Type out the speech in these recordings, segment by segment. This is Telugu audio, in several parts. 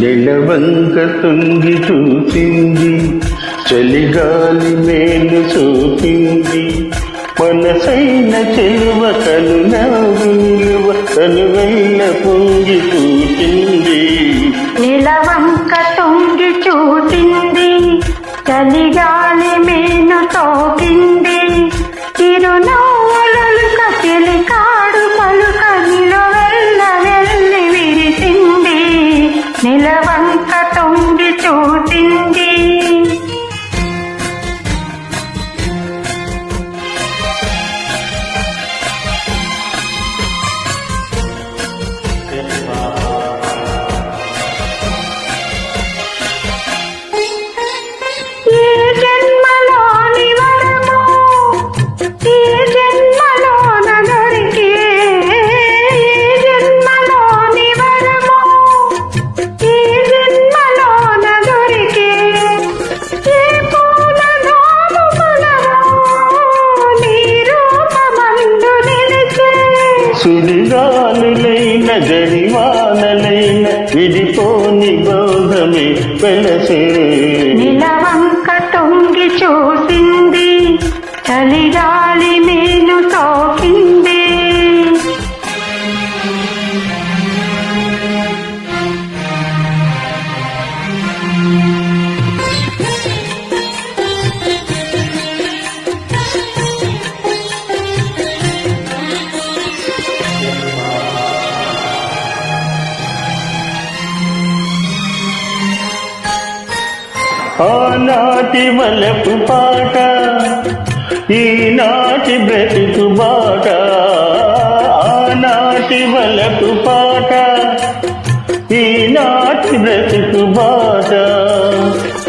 నెలవంక తుంగి చూసింది చలిగాలి మేలు చూపింది. మనసైన చెలువ కను విలువ కనువైన పొంగి చూసింది నిలవంక తొంగి చూసింది చలిగాలి మేను తో సుడిగాలులైన గరివానలైన విడిపోని బోధమే వెలసే. నిలవంక తొంగి చూసింది చలిగాలి నేను సోకింది ఆనాటి మలపు పాట ఈనాటి బ్రతుకు బాట. ఆనాటి మలపు పాట ఈనాటి బ్రతుకు బాట.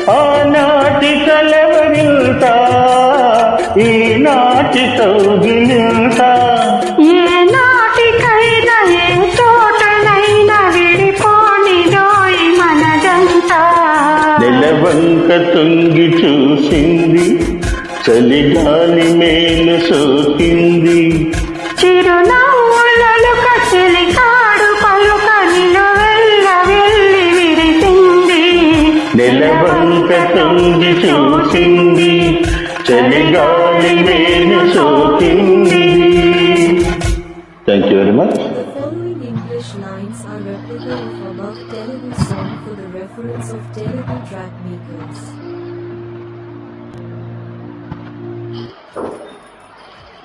ఆనాటి కలవరింత ఈనాటి కౌగిలింత నెలవంక తొంగి చూసింది చలిగాలి మేలు సోకింది. చిరునవ్వులలుక చెలికాడు పలుక నిలువెల్ల వెళ్ళి విరిసింది. నెలవంక తొంగి చూసింది చలిగాలి మేలు సోకింది English lines are replica of above Telugu song for the reference of Telugu track makers.